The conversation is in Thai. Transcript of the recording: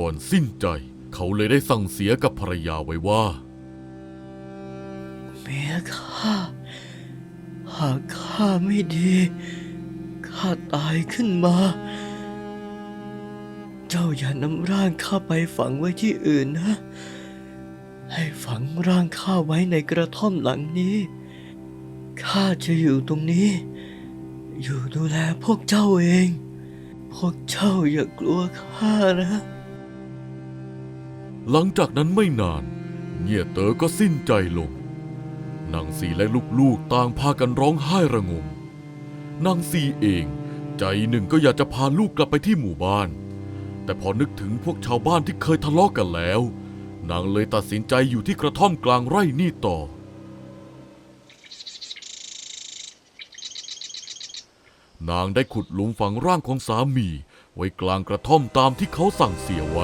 ก่อนสิ้นใจ เขาเลยได้สั่งเสียกับภรรยาไว้ว่า เมียข้า หากข้าไม่ดี ข้าตายขึ้นมา เจ้าอย่านำร่างข้าไปฝังไว้ที่อื่นนะ ให้ฝังร่างข้าไว้ในกระท่อมหลังนี้ ข้าจะอยู่ตรงนี้ อยู่ดูแลพวกเจ้าเอง พวกเจ้าอย่ากลัวข้านะ หลังจากนั้นไม่นาน เงี่ยเต๋อก็สิ้นใจลง นางสีและลูกๆต่างพากันร้องไห้ระงม นางสีเองใจหนึ่งก็อยากจะพาลูกกลับไปที่หมู่บ้าน แต่พอนึกถึงพวกชาวบ้านที่เคยทะเลาะกันแล้ว นางเลยตัดสินใจอยู่ที่กระท่อมกลางไร่นี่ต่อ นางได้ขุดหลุมฝังร่างของสามี ไว้กลางกระท่อมตามที่เขาสั่งเสียไว้